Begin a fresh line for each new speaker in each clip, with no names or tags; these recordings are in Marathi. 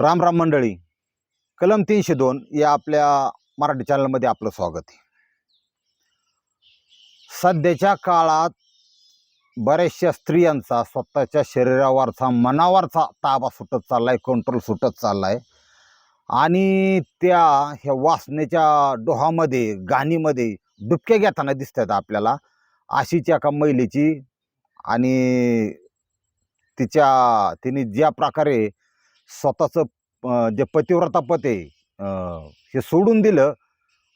राम राम मंडळी कलम तीनशे दोन या आपल्या मराठी चॅनलमध्ये आपलं स्वागत आहे. सध्याच्या काळात बऱ्याचशा स्त्रियांचा स्वतःच्या शरीरावरचा मनावरचा ताबा सुटत चालला आहे कंट्रोल सुटत चालला आहे आणि त्या ह्या वासनेच्या डोहामध्ये गाणीमध्ये डुबक्या घेताना दिसतात आपल्याला. अशीच्या एका महिलेची आणि तिच्या तिने ज्या प्रकारे स्वतःचं जे पतिव्रता पत आहे हे सोडून दिलं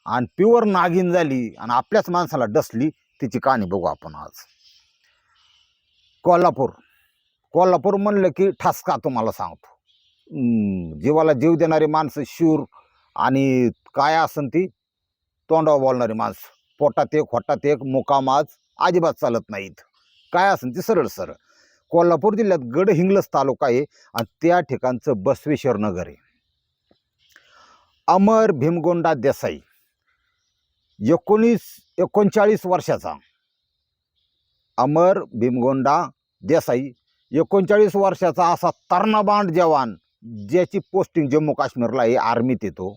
आणि प्युअर नागिन झाली आणि आपल्याच माणसाला डसली तिची कहाणी बघू आपण आज. कोल्हापूर. कोल्हापूर म्हणलं की ठसका तुम्हाला सांगतो. जीवाला जीव देणारी माणसं शूर आणि काय असन ती? तोंडावर बोलणारी माणसं. पोटात एक होटात एक मुकामाज अजिबात चालत नाहीत. काय असन ती सरळ सरळ. कोल्हापूर जिल्ह्यात गडहिंग्लज तालुका आहे आणि त्या ठिकाणचं बसवेश्वर नगर आहे. अमर भीमगोंडा देसाई एकोणीस एकोणचाळीस वर्षाचा. अमर भीमगोंडा देसाई एकोणचाळीस वर्षाचा असा तरणाबांड जवान ज्याची पोस्टिंग जम्मू काश्मीरला आहे आर्मीत येतो.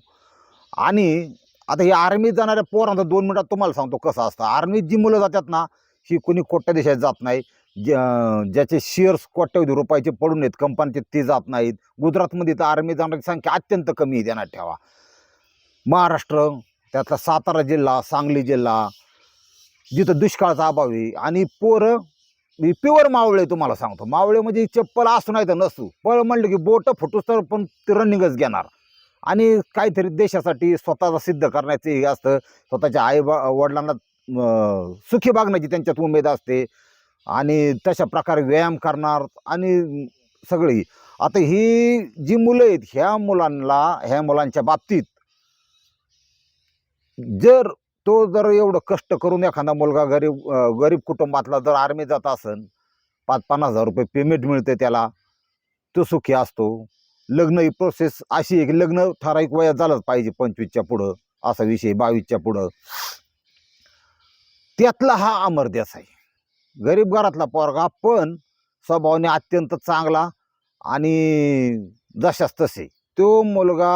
आणि आता हे आर्मीत जाणाऱ्या पोरांचा दोन मिनटात तुम्हाला सांगतो कसं असतं. आर्मीत जी मुलं जातात ना ही कोणी कोट्या देशात जात नाही. ज्या- ज्याचे शेअर्स कोट्यवधी रुपयाचे पडून आहेत कंपनीचे ते जात नाहीत. गुजरातमध्ये तर आर्मी जाणारी संख्या अत्यंत कमी आहे ठेवा. महाराष्ट्र त्यातला सातारा जिल्हा सांगली जिल्हा जिथं दुष्काळाचा अभाव आहे. आणि पोरं प्युअर मावळे तुम्हाला सांगतो. मावळे म्हणजे चप्पल असू नाही तर नसू. पळ म्हणलं की बोट फुटूस तर पण ते रनिंगच घेणार. आणि काहीतरी देशासाठी स्वतःला सिद्ध करण्याचं हे असतं. स्वतःच्या आई बा वडिलांना सुखी बागण्याची त्यांच्यात उमेद असते. आणि तशा प्रकारे व्यायाम करणार आणि सगळी. आता ही जी मुलं आहेत ह्या मुलांना ह्या मुलांच्या बाबतीत जर तो जर एवढं कष्ट करून एखादा मुलगा गरीब गरीब कुटुंबातला जर आर्मी जात असन पाच पन्नास हजार रुपये पेमेंट मिळते त्याला तो सुखी असतो. लग्न ही प्रोसेस अशी आहे की लग्न ठराविक वयात झालंच पाहिजे पंचवीसच्या पुढं असा विषय बावीसच्या पुढं. त्यातला हा अमर देसाई गरीब घरातला पोरगा पण स्वभावाने अत्यंत चांगला आणि जशास तसे तो मुलगा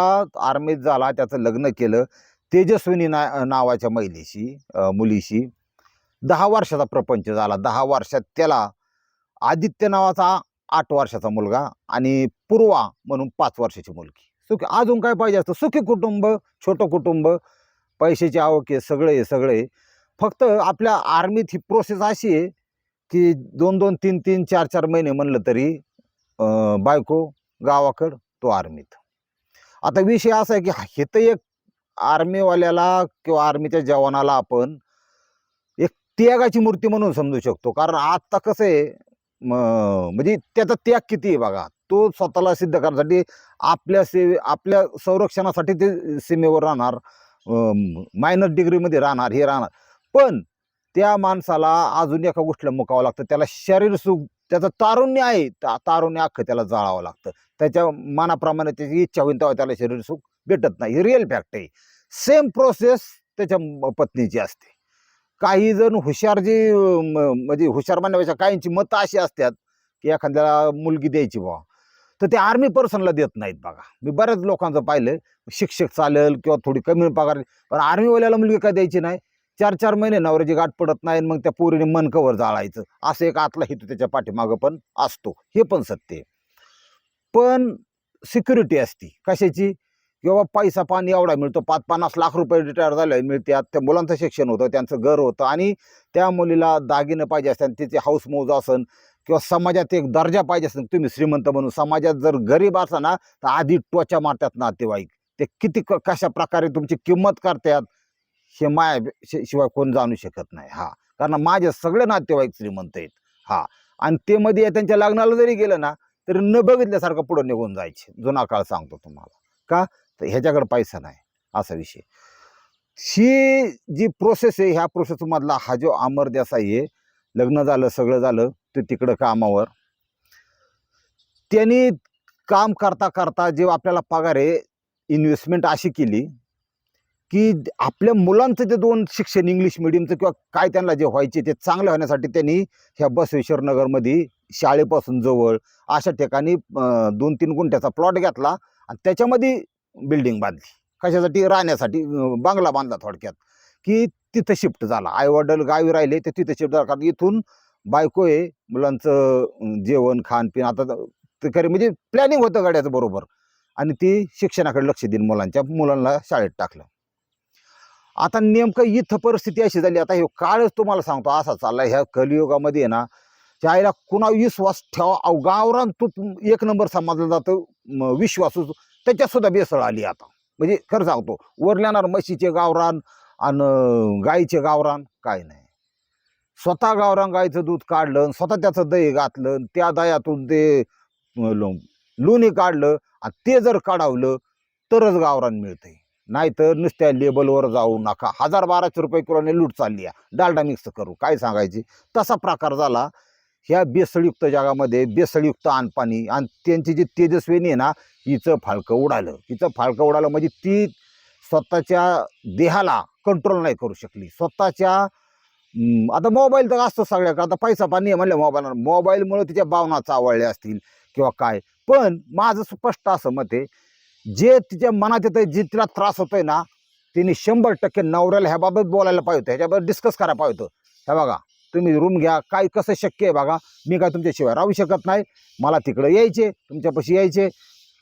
आर्मीत झाला त्याचं लग्न केलं तेजस्विनी ना नावाच्या महिलेशी मुलीशी. दहा वर्षाचा प्रपंच झाला. दहा वर्षात त्याला आदित्य नावाचा आठ वर्षाचा मुलगा आणि पूर्वा म्हणून पाच वर्षाची मुलगी. सुखी अजून काय पाहिजे असतं? सुखी कुटुंब छोटं कुटुंब पैशाची आवक आहे सगळे सगळे फक्त आपल्या आर्मीत ही प्रोसेस अशी आहे की दोन दोन तीन तीन चार चार महिने म्हणलं तरी बायको गावाकड तो आर्मीत. आता विषय असा आहे की हे तर एक आर्मीवाल्याला किंवा आर्मीच्या जवानाला आपण एक त्यागाची मूर्ती म्हणून समजू शकतो. कारण आत्ता कसं आहे म्हणजे त्याचा त्याग किती आहे बघा. तो स्वतःला सिद्ध करण्यासाठी आपल्या सेवे आपल्या संरक्षणासाठी ते सीमेवर राहणार मायनर डिग्रीमध्ये राहणार हे राहणार. पण त्या माणसाला अजून एका गोष्टीला मुकावं लागतं. त्याला शरीर सुख त्याचं तारुण्य आहे. ता- तारुण्य अख्खं त्याला जाळावं लागतं. त्याच्या मनाप्रमाणे त्याची इच्छा होईल तेव्हा त्याला शरीर सुख भेटत नाही. ही रिअल फॅक्ट आहे. सेम प्रोसेस त्याच्या पत्नीची असते. काही जण हुशार जी म्हणजे हुशार म्हणण्यापेक्षा काहींची मतं अशी असतात की एखाद्याला मुलगी द्यायची बा तर ते आर्मी पर्सनला देत नाहीत बघा. मी बऱ्याच लोकांचं पाहिलं. शिक्षक चालेल किंवा थोडी कमी पगार. पण आर्मीवाल्याला मुलगी काय द्यायची नाही? चार चार महिने नवऱ्याची गाठ पडत नाही आणि मग त्या पोरीने मन कवर जाळायचं. असं एक आतला हेतू त्याच्या पाठीमागं पण असतो. हे पण सत्य पण सिक्युरिटी असती. कशाची? किंवा पैसा पाणी एवढा मिळतो पाच पन्नास लाख रुपये रिटायर झाले मिळतात त्या मुलांचं शिक्षण होतं त्यांचं घर होतं आणि त्या मुलीला दागिनं पाहिजे असतात तिचे हाऊस मौज असन किंवा समाजात एक दर्जा पाहिजे असेल तुम्ही श्रीमंत म्हणून समाजात जर गरीब असा ना तर आधी टोचा मारतात नातेवाईक. ते किती क- कशा प्रकारे तुमची किंमत करतात? हे माया शिवाय कोण जाणू शकत नाही. हा. कारण माझे सगळे नातेवाईक श्रीमंत आहेत. हा. आणि ते मध्ये त्यांच्या लग्नाला जरी गेलं ना तरी न बघितल्यासारखं पुढं निघून जायचे. जुना काळ सांगतो तुम्हाला. का? तर ह्याच्याकडे पैसा नाही. असा विषय. ही जी प्रोसेस आहे ह्या प्रोसेसमधला हा जो अमर देसाई आहे लग्न झालं सगळं झालं ते तिकडं कामावर. त्यांनी काम करता करता जे आपल्याला पगार आहे इन्व्हेस्टमेंट अशी केली. की आपल्या मुलांचं जे दोन शिक्षण इंग्लिश मिडियमचं किंवा काय त्यांना जे व्हायचे ते चांगलं होण्यासाठी त्यांनी ह्या बसवेश्वर नगरमध्ये शाळेपासून जवळ अशा ठिकाणी दोन तीन गुंठ्याचा प्लॉट घेतला आणि त्याच्यामध्ये बिल्डिंग बांधली. कशासाठी? राहण्यासाठी. बांगला बांधला थोडक्यात. की तिथं शिफ्ट झाला. आई वडील गावी राहिले ते तिथं शिफ्ट झाला. कारण इथून बायको आहे मुलांचं जेवण खाणपिण आता तर- ते खरे म्हणजे प्लॅनिंग होतं गाड्याचं बरोबर. आणि ती शिक्षणाकडे लक्ष देईन मुलांच्या मुलांना शाळेत टाकलं. आता नेमकं इथं परिस्थिती अशी झाली. आता हे काळच तुम्हाला सांगतो असा चालला ह्या कलियुगामध्ये आहे ना त्या आईला कुणा विश्वास ठेवा अहो, गावरान तू एक नंबर समजलं जातं म, विश्वासू त्याच्यातसुद्धा बेसळ आली आता. म्हणजे खरं सांगतो वरल्यानार म्हशीचे गावरान आणि गाईचे गावरान काय नाही. स्वतः गावरान गाईचं दूध काढलं आणि स्वतः त्याचं दही घातलं आणि त्या दह्यातून ते लो- लोणी काढलं आणि ते जर काढावलं तरच गावरान मिळतंय. नाहीतर नुसत्या लेबलवर जाऊ नका. हजार बाराशे रुपये किलोने लूट चालली आहे. डालडा मिक्स करू. काय सांगायची? तसा प्रकार झाला. ह्या बेसळयुक्त जगामध्ये बेसळयुक्त आणपाणी आणि त्यांची जी तेजस्विनी आहे ना हिचं फाळकं उडालं. हिचं फाळकं उडालं म्हणजे ती स्वतःच्या देहाला कंट्रोल नाही करू शकली. स्वतःच्या आता मोबाईल तर असतो सगळ्याकडे आता पैसा पाणी आहे म्हणलं मोबाईल मोबाईलमुळे तिच्या भावना चावळल्या असतील किंवा काय. पण माझं स्पष्ट असं मत आहे जे तिच्या मनात येतं जे तिला त्रास होतोय ना तिने शंभर टक्के नवऱ्याला ह्याबाबत बोलायला पाहिजे होतं. ह्याच्याबद्दल डिस्कस करायला पाहिजे होतं. हे बघा तुम्ही रूम घ्या. काय कसं शक्य आहे बघा. मी काय तुमच्याशिवाय राहू शकत नाही. मला तिकडं यायचे तुमच्यापाशी यायचे.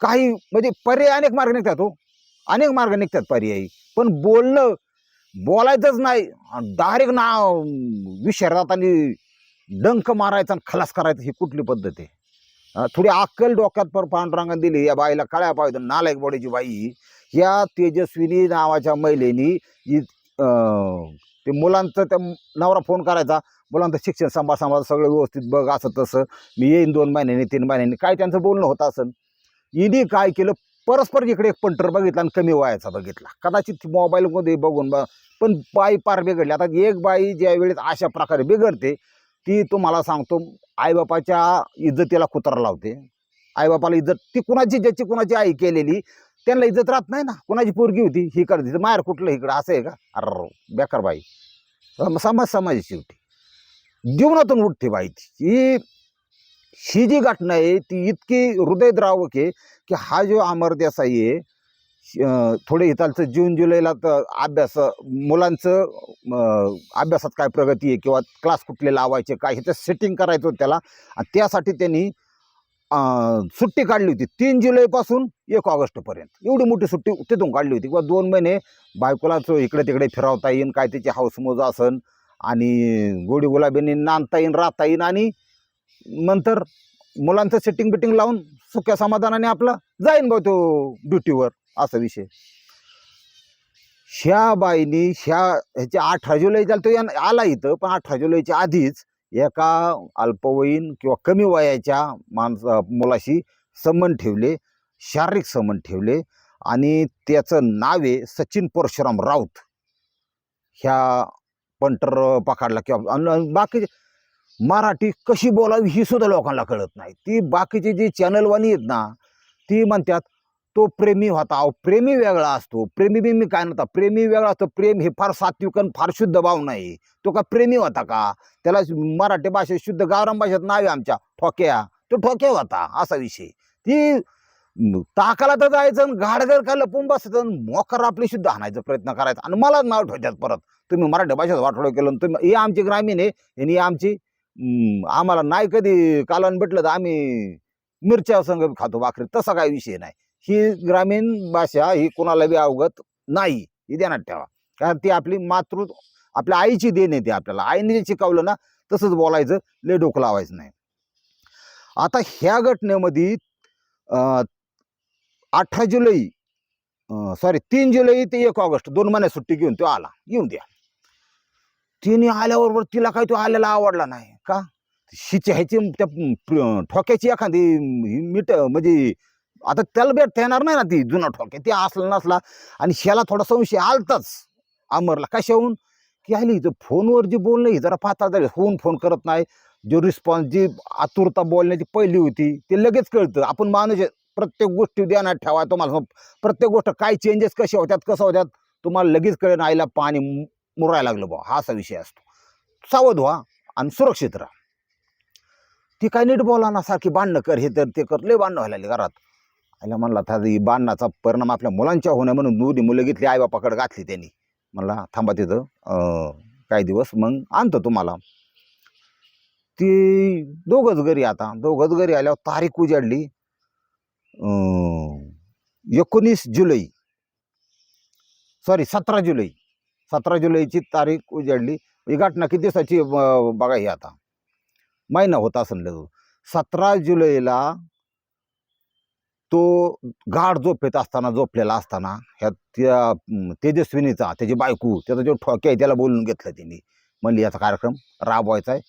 काही म्हणजे पर्याय अनेक मार्ग निघतात हो. अनेक मार्ग निघतात पर्यायी. पण बोलणं बोलायचंच नाही. डायरेक्ट ना विषयात आणि डंक मारायचा आणि खलास करायचं ही कुठली पद्धत आहे? थोडी अक्कल डोक्यात पर पांडुरंगात दिली. या बाईला कळ्या पाहिजे. नालायक बॉडीची बाई. या तेजस्विनी नावाच्या महिलेनी ते मुलांचं त्या नवरा फोन करायचा. मुलांचं शिक्षण सांभाळ सांभाळ सगळं व्यवस्थित बघ असं तसं. मी येईन दोन महिन्यांनी तीन महिन्यांनी. काय त्यांचं बोलणं होतं असं. इनी काय केलं? परस्पर इकडे एक पंटर बघितला आणि कमी वयाचा बघितला. कदाचित मोबाईलमध्ये बघून बा पण बाई पार बिघडली. आता एक बाई ज्या वेळेस अशा प्रकारे बिघडते ती तुम्हाला सांगतो आईबापाच्या इज्जतीला कुत्रा लावते. आईबापाला इज्जत ती कुणाची ज्याची कुणाची आई केलेली त्यांना इज्जत राहत नाही ना. कुणाची पोरगी होती ही करते माहेर कुठलं इकडं असं आहे का? अर बेकार बाई. सम- समाज समाजाची शेवटी. जीवनातून उठते बाई ती. ही ही जी घटना आहे ती इतकी हृदयद्रावक आहे की हा जो अमर देसाई आहे थोडे इथालचं जून जुलैला तर अभ्यास मुलांचं अभ्यासात काय प्रगती आहे किंवा क्लास कुठले लावायचे काय ह्याचं सेटिंग करायचं होतं त्याला. आणि त्यासाठी त्यांनी सुट्टी काढली होती. तीन जुलैपासून एक ऑगस्टपर्यंत. एवढी मोठी सुट्टी तिथून काढली होती. किंवा दोन महिने बायकोला इकडे तिकडे फिरवता येईन काय त्याची हाऊसमोज असन आणि गोडी गुलाबींनी नांदता येईन राहता येईन आणि नंतर मुलांचं सेटिंग बिटिंग लावून सुख्या समाधानाने आपलं जाईन भाऊ तो ड्युटीवर. असा विषय. ह्या बाईनी ह्या ह्याच्या अठरा जुलै झालं तो यान- आला इथं पण अठरा जुलैच्या आधीच एका अल्पवयीन किंवा कमी वयाच्या माणसा मुलाशी संबंध ठेवले शारीरिक संबंध ठेवले आणि त्याचं नाव आहे सचिन परशुराम राऊत. ह्या पंटर पकडला किंवा अन- मराठी कशी बोलावी ही सुद्धा लोकांना कळत नाही. ती बाकीचे जी चॅनलवाणी आहेत ना ती म्हणतात तो प्रेमी होता. अहो प्रेमी वेगळा असतो. प्रेमी बिमी काय नव्हता प्रेमी वेगळा असतो. प्रेम हे फार सात्विक आणि फार शुद्ध भाव नाही. तो का प्रेमी होता का? त्याला मराठी भाषेत शुद्ध गावरान भाषेत नाव आहे आमच्या. ठोक्या. तो ठोक्या होता. असा विषय. ती ताकाला तर जायचं आणि गाडगर का लपून बसायचं आणि मोकर आपली शुद्ध आणायचा प्रयत्न करायचा. आणि मलाच नाव ठेवतात परत. तुम्ही मराठी भाषेत वाटोळं केलं तुम्ही हे आमची ग्रामीण आहे. आणि आमची आम्हाला नाही कधी कालन भेटलं तर आम्ही मिरच्या संग खातो भाकरी तसा काही विषय नाही. ही ग्रामीण भाषा ही कोणाला बी अवगत नाही ही ध्यानात ठेवा. कारण ती आपली मातृ आपल्या आईची देण आहे ती आपल्याला. आईने जे शिकवलं ना तसंच बोलायचं ले डोकं लावायचं नाही. आता ह्या घटनेमध्ये अठरा जुलै सॉरी तीन जुलै ते एक ऑगस्ट दोन महिने सुट्टी घेऊन तो आला. येऊन द्या. तिने आल्याबरोबर तिला काही तो आलेला आवडला नाही का? शिच्या ह्याची त्या ठोक्याची एखादी ही मीठ म्हणजे आता त्याला भेटता येणार नाही ना ती जुना ठोक्या ते असला नसला आणि ह्याला थोडा संशय आलताच अमरला. कशाहून? की आली इथं फोनवर जे बोलणं ही जरा पाहता झाली. होऊन फोन करत नाही. जो रिस्पॉन्स जी आतुरता बोलण्याची पहिली होती ते लगेच कळतं. आपण माणूस प्रत्येक गोष्टी ध्यानात ठेवा. तुम्हाला प्रत्येक गोष्ट काय चेंजेस कसे होत्यात कसं होत्यात तुम्हाला लगेच कळेल आईला पाणी मु- मुरायला लागलं बा हा असा विषय असतो. सावध व्हा आणि सुरक्षित राहा. ती काय नीट बोला ना सारखी भांडणं कर हे तर ते कर. लय बांधणं व्हायला लागली घरात. आईला म्हणला था ही बांधण्याचा परिणाम आपल्या मुलांच्या होण्या म्हणून दोन्ही मुलं घेतली आई बापाकडे घातली त्यांनी. म्हणला थांबा तिथं. काही दिवस मग आणतो तुम्हाला. ती दोघंच घरी आता. दोघंच घरी आल्यावर तारीख उजाडली. एकोणीस जुलै. सॉरी सतरा जुलै. सतरा जुलैची तारीख उजाडली. ही घटना किती दिवसाची बघा ही आता. महिना होता असेल सतरा जुलैला तो गाढ झोपेत असताना झोपलेला असताना ह्या त्या तेजस्विनीचा त्याची बायको त्याचा जो ठोके आहे त्याला बोलून घेतलं त्यांनी म्हणली याचा कार्यक्रम राबवायचा आहे.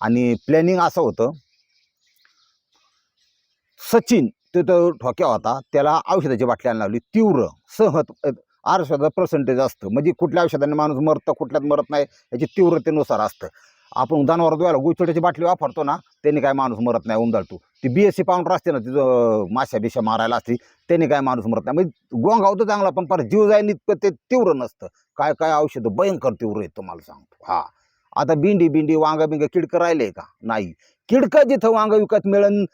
आणि प्लॅनिंग असं होतं सचिन तो तो ठोक्या होता त्याला औषधाची बाटली लावली तीव्र सहत औषधात पर्सेंटेज असतं. म्हणजे कुठल्या औषधाने माणूस मरतं कुठल्यात मरत नाही याची तीव्रतेनुसार असतं. आपण जनावर द्वायला गुचोट्याची बाटली वापरतो ना त्यांनी काय माणूस मरत नाही उमदाळतो ती बी एस सी पावडर असते ना तिथं माश्या बिश्या मारायला असते त्याने काय माणूस मरत नाही. म्हणजे गोंगावतो चांगला पण पर जीव जाईल इतकं ते तीव्र नसतं. काय काय औषधं भयंकर तीव्र आहे तुम्हाला सांगतो. हा. आता बिंडी बिंडी वांगा बिंग किडकं राहिले का? नाही. किडकं जिथं वांग विकत मिळन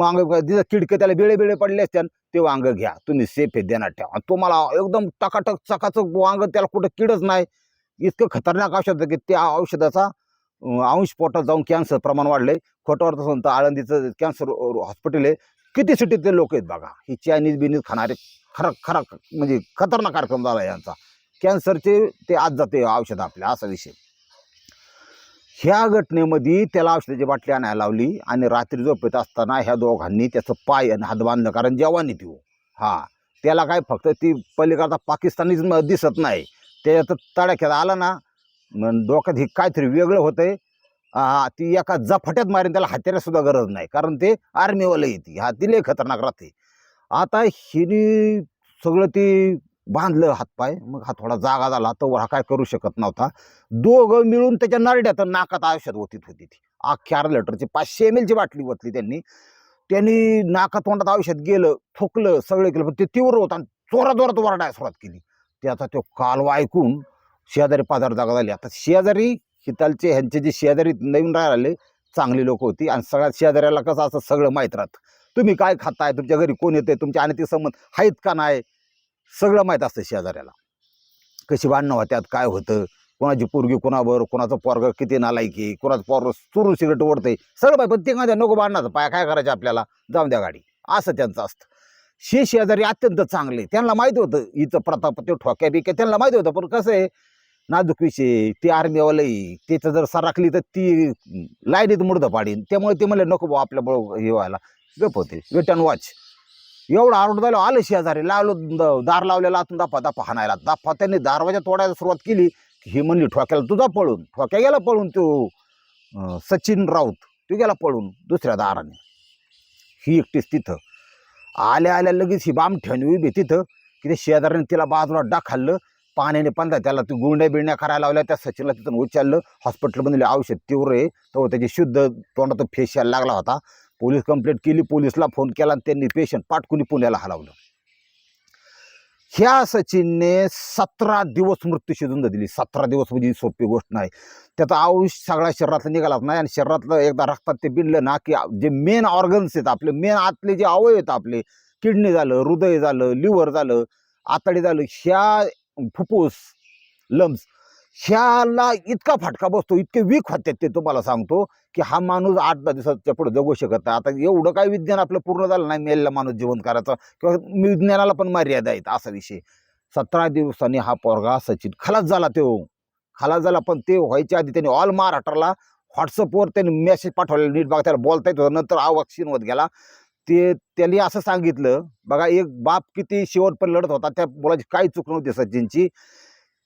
वांग जिथं किडकं त्याला बिळे बिळे पडले असत्यान ते वांग घ्या. तुम्ही सेफ आहे देण्यात ठेवा. तुम्हाला एकदम टकाटक चकाचक वांग त्याला कुठं किडच नाही. इतकं खतरनाक औषध की त्या औषधाचा अंश पोटात जाऊन कॅन्सर प्रमाण वाढले खोटावर तसं तर आळंदीचं कॅन्सर हॉस्पिटल आहे. किती सिटीतले लोक आहेत बघा. ही चायनीज बिनीज खाणारे खरा खरा म्हणजे खतरनाक कार्यक्रम झाला यांचा. कॅन्सरचे ते आज जाते औषध आपल्या असा विषय. ह्या घटनेमध्ये त्याला औषधाची बाटली आणायला लावली आणि रात्री झोपेत असताना ह्या दोघांनी त्याचं पाय आणि हात बांधलं. कारण जवानी देऊ हा. त्याला काय फक्त ती पलीकडचा पाकिस्तानीच दिसत नाही. त्याच्यात तडाख्यात आला ना मग डोक्यात हे काहीतरी वेगळं होतंय. आहे ती एका जफट्यात मारेन त्याला हात्याला सुद्धा गरज नाही. कारण ते आर्मीवाले येते ह्या ती खतरनाक राहते. आता हिने सगळं ती बांधलं हातपाय. मग हा थोडा जागा झाला. तर हा काय करू शकत नव्हता. दोघं मिळून त्याच्या नरड्यात नाकात औषध ओतीत होती ती. अख्ख्या लिटरची पाचशे एम एलची बाटली ओतली त्यांनी. त्यांनी नाका तोंडात औषध गेलं थुकलं सगळं केलं. पण ते तीव्र होतं आणि चोरा जोरात वरडायला सुरुवात केली. त्याचा तो कालवा ऐकून शेजारी पाजार जागा झाली. आता शेजारी हितालचे ह्यांचे जे शेजारी नवीन राहिले चांगली लोक होती आणि सगळ्यात शेजाऱ्याला कसं असं सगळं माहीत राहतं. तुम्ही काय खाताय? तुमच्या घरी कोण येते तुमच्या आणि ते संबंध आहेत का नाही? सगळं माहीत असतं शेजाऱ्याला. कशी भांडणं होत्यात? काय होतं? कोणाची पोरगी कोणावर? कोणाचं पोरग किती नालायकी कोणाचं पोरग चुरू सिगरेट ओढते सगळं माहिती. पण ते काय नको भांडणाचं. पाय काय करायचं आपल्याला? जाऊन द्या गाडी. असं त्यांचं असतं. शे शेजारी अत्यंत चांगले. त्यांना माहिती होतं हिचं प्रताप ते ठोक्या बिक्या त्यांना माहिती होतं. पण कसं आहे नाजूक विषय ती आर्मीवालाही त्याचं जर सराकली तर ती लाईनीत मुडदं पाडीन. त्यामुळे ते म्हणले नको भाऊ आपल्या बरोबर हे व्हायला. गप होते. वेट अँड वॉच एवढं आरोड झालं आलं शेजारी लावलो दार लावलेला आतून दाफा दाफा हाणायला. दाफा त्यांनी दारवाजा तोडायला सुरुवात केली की ही म्हणली ठोक्याला तुझा पळून ठोक्या गेला पळून तो सचिन राऊत तो गेला पळून दुसऱ्या दाराने. ही एकटीच तिथं. आल्या आल्या लगेच ही बाम ठेवणी उभी तिथं की ते शेजाऱ्याने तिला बाजूला डाखाल्लं पाण्याने पंधरा त्याला तू गुंड्या बिंड्या करायला लावल्या त्या सचिनला तिथून उचललं. हॉस्पिटलमधले औषध तीव्र आहे तो त्याची शुद्ध तोंडात फेशियल यायला लागला होता. पोलीस कंप्लेंट केली पोलीसला फोन केला आणि त्यांनी पेशंट पाटकुनी पुण्याला हलवलं. ह्या सचिनने सतरा दिवस मृत्यू शिजून दिली सतरा दिवस म्हणजे सोपी गोष्ट नाही. त्याचा आयुष सगळ्या शरीरातला निघालाच नाही आणि शरीरातलं एकदा रक्तात ते बिनलं ना की जे मेन ऑर्गन्स आहेत आपले मेन आतले जे अवयव आहेत आपले किडनी झालं हृदय झालं लिव्हर झालं आतडी झालं ह्या फुफ्फुस लम्स ह्याला इतका फटका बसतो इतके वीक होतात ते तुम्हाला सांगतो की हा माणूस आठ दहा दिवसाच्या पुढे जगू शकत नाही. आता एवढं काय विज्ञान आपलं पूर्ण झालं नाही मेलेला माणूस जीवन करायचा किंवा विज्ञानाला पण मर्यादा आहेत असा विषय. सतरा दिवसांनी हा पोरगा सचिन खलास झाला तो. खलास झाला पण ते व्हायच्या आधी त्यांनी ऑल महाराष्ट्राला व्हॉट्सअपवर त्यांनी मेसेज पाठवलेला नीट बघा त्याला बोलता येत होतं. नंतर वॅक्सिन होत गेला. ते त्यांनी असं सांगितलं बघा एक बाप किती शेवटपर्यंत लढत होता त्या मुलाची काही चूक नव्हती सचिनची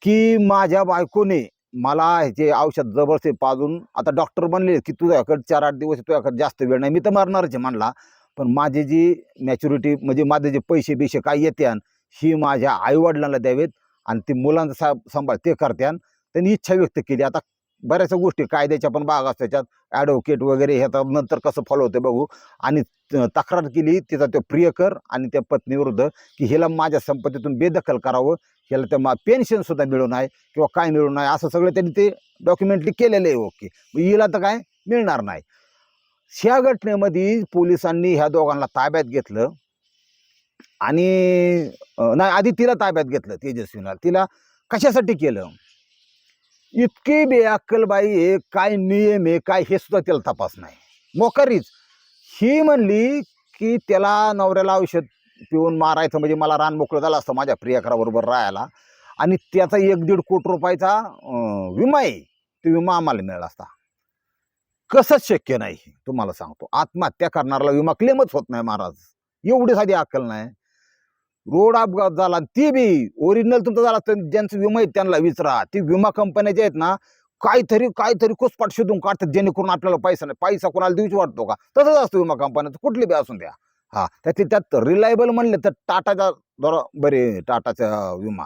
की माझ्या बायकोने मला ह्याचे औषध जबरदस्ती पाजून आता डॉक्टर बनले की तुझ्याकडे चार आठ दिवस तुझ्याकडे जास्त वेळ नाही मी तर मरणारच म्हणला. पण माझी जी मॅच्युरिटी म्हणजे माझे जे पैसे बिशे काय येते ही माझ्या आईवडिलांना द्यावेत आणि ती मुलांचा सा सांभाळ ते करत्यान. त्यांनी इच्छा व्यक्त केली. आता बऱ्याचशा गोष्टी कायद्याच्या पण भाग असतात. त्याच्यात ॲडव्होकेट वगैरे ह्याचा नंतर कसं फॉलो होते बघू. आणि तक्रार केली तिचा तो प्रियकर आणि त्या पत्नीविरुद्ध की हिला माझ्या संपत्तीतून बेदखल करावं. ह्याला त्या मा पेन्शनसुद्धा मिळू नये किंवा काय मिळू नये असं सगळं त्यांनी ते डॉक्युमेंटली केलेलं आहे ओके हिला तर काय मिळणार नाही. ह्या घटनेमध्ये पोलिसांनी ह्या दोघांना ताब्यात घेतलं आणि नाही आधी तिला ताब्यात घेतलं तेजस्वीला तिला कशासाठी केलं? इतकी बेअक्कलबाई आहे काय नियम आहे काय हे सुद्धा त्याला तपास नाही. मोकरीच. ही म्हणली की त्याला नवऱ्याला औषध पिऊन मारायचं म्हणजे मला रान मोकळं झालं असतं माझ्या प्रियकराबरोबर राहायला. आणि त्याचा एक दीड कोटी रुपयाचा विमा आहे. तो विमा आम्हाला मिळाला असता. कसंच शक्य नाही तुम्हाला सांगतो. आत्महत्या करणाऱ्याला विमा क्लेमच होत नाही महाराज. एवढी साधी अक्कल नाही. रोड अपघात झाला आणि बी ओरिजिनल तुमचा झाला तर ज्यांचं विमा आहेत त्यांना विचारा. ती विमा कंपन्या ज्या आहेत ना काहीतरी काहीतरी कुसपाट शोधून काढतात जेणेकरून आपल्याला पैसा नाही. पैसा कोणाला देऊच वाटतो का? तसंच असतं विमा कंपन्या कुठली बी असून द्या. हा त्यातली त्यात रिलायबल म्हणले तर टाटाचा जरा बरे टाटाचा विमा.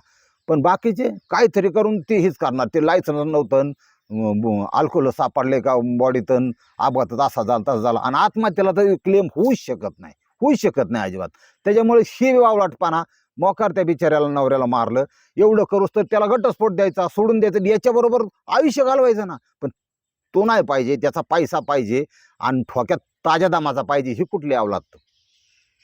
पण बाकीचे काहीतरी करून ते हेच करणार. ते लायसन नव्हतं अल्कोहोल सापडले का बॉडीतन अपघातात असा झाला तसा झाला. आणि आत्महत्येला तर क्लेम होऊच शकत नाही. होऊ शकत नाही अजिबात. त्याच्यामुळे ही वावलाटपणा मोकार त्या बिचाऱ्याला नवऱ्याला मारलं. एवढं करूस तर त्याला घटस्फोट द्यायचा सोडून द्यायचं याच्याबरोबर आयुष्य घालवायचं ना. पण तो नाही पाहिजे त्याचा पैसा पाहिजे आणि ठोक्यात ताज्या दामाचा पाहिजे ही कुठली अवलाद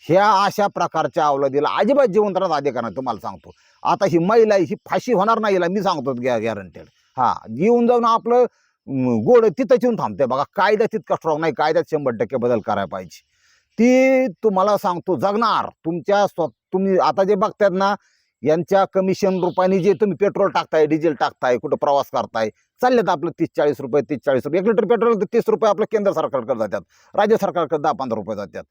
ह्या अशा प्रकारच्या अवलादीला अजिबात जिवंत अधिकार नाही तुम्हाला सांगतो. आता ही महिला ही फाशी होणार नाही मी सांगतो गॅरंटेड हा येऊन जाऊन आपलं गोड तिथंच येऊन थांबते बघा. कायदा तितका स्ट्रॉंग नाही कायद्यात शंभर टक्के बदल करायला पाहिजे. ती तुम्हाला सांगतो जगणार. तुमच्या स्व तुम्ही आता जे बघतायत ना यांच्या कमिशन रुपयाने जे तुम्ही पेट्रोल टाकताय डिझेल टाकताय कुठं प्रवास करताय चाललेत आपलं तीस चाळीस रुपये तीस चाळीस रुपये. एक लिटर पेट्रोल तर तीस रुपये आपलं केंद्र सरकारकडे जातात राज्य सरकारकडे दहा पंधरा रुपये जातात.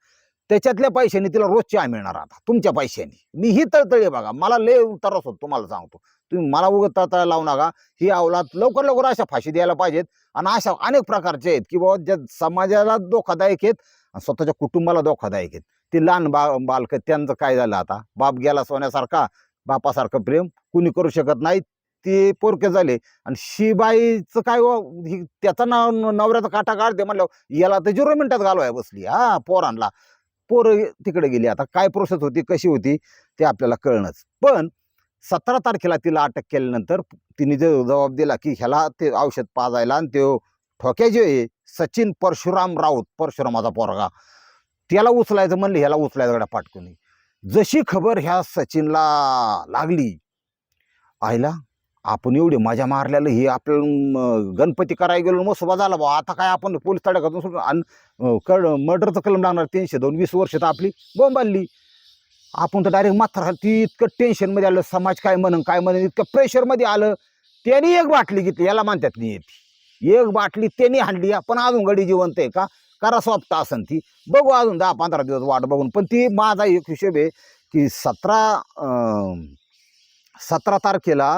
त्याच्यातल्या पैशाने तिला रोज चहा मिळणार आता तुमच्या पैशाने. मी ही तळतळी बघा मला लय तरस होत तुम्हाला सांगतो. तुम्ही मला उगत तळतळ लावू नका. ही अवलात लवकर लवकर अशा फाशी द्यायला पाहिजेत आणि अशा अनेक प्रकारचे आहेत की बाबा ज्या समाजाला धोकादायक आहेत स्वतःच्या कुटुंबाला धोकादायक आहेत. ते लहान बा बालक त्यांचं काय झालं आता? बाप गेला सोन्यासारखा बापासारखं प्रेम कुणी करू शकत नाही ते पोरके झाले. आणि शिबाईचं काय हो, त्याचा नाव नवऱ्याचा काटा काढते म्हणलं याला तर झिरो मिनिटात घालवाय बसली. हा पोरांना पोरं तिकडे गेली. आता काय प्रोसेस होती कशी होती ते आपल्याला कळणंच. पण सतरा तारखेला तिला अटक केल्यानंतर तिने जो जबाब दिला की ह्याला ते औषध पाजायला आणि ते ठोक्या जे आहे. सचिन परशुराम राऊत परशुरामाचा पोरगा. त्याला उचलायचं म्हणले ह्याला उचलायचं गड्या पाटकुनी. जशी खबर ह्या सचिनला लागली आईला आपण एवढी मजा मारलेलं हे आपल्याला गणपती करायला गेलो मसोबा झाला बा आता काय आपण पोलीस तडकातून सोडून आणि कड कळ मर्डरचं कलम लागणार तीनशे दोन वीस वर्ष तर आपली बोंब आली आपण तर डायरेक्ट मात्र ती इतकं टेन्शनमध्ये आलं समाज काय म्हणून काय म्हणून इतकं प्रेशरमध्ये आलं. त्याने एक बाटली घेतली याला मानतात नाही येते एक बाटली त्यांनी हाणली पण अजून गडी जिवंत आहे का? करा सॉफ्ट असन ती. बघू अजून दहा पंधरा दिवस वाट बघून. पण ती माझा एक हिशेब आहे की सतरा सतरा तारखेला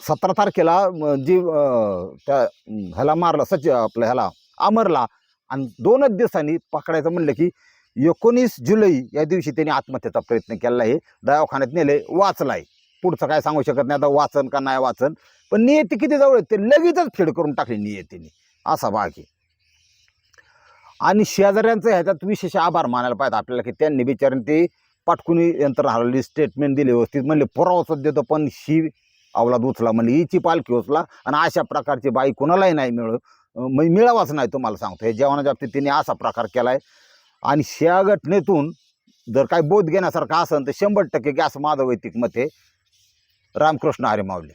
सतरा तारखेला जी त्या ह्याला मारलं सच आपलं ह्याला अमरला. आणि दोनच दिवसांनी पकडायचं म्हणलं की एकोणीस जुलै या दिवशी त्यांनी आत्महत्येचा प्रयत्न केला आहे. दवाखान्यात नेले आहे पुढचं काय सांगू शकत नाही आता वाचन का नाही वाचन. पण नियती किती जवळ आहे ते लगेचच फेड करून टाकली नियतीने. असा भाग आहे. आणि शेजाऱ्यांचं ह्याच्यात विशेष आभार मानायला पाहिजे आपल्याला की त्यांनी बिचारून ते पाटकुनी यंत्र हरवली स्टेटमेंट दिले व्यवस्थित म्हणले पुरावाच देतो पण ही अवलाद उचला म्हणजे हिची पालखी उचला आणि अशा प्रकारची बाई कोणालाही नाही मिळ म्हणजे मिळावाच नाही तुम्हाला सांगतो. हे जेवणाच्या बाबतीत तिने असा प्रकार केला आहे आणि ह्या घटनेतून जर काही बोध घेण्यासारखं असेल तर शंभर टक्के गॅस माझं वैयक्तिक मत आहे. रामकृष्ण हरे माऊली.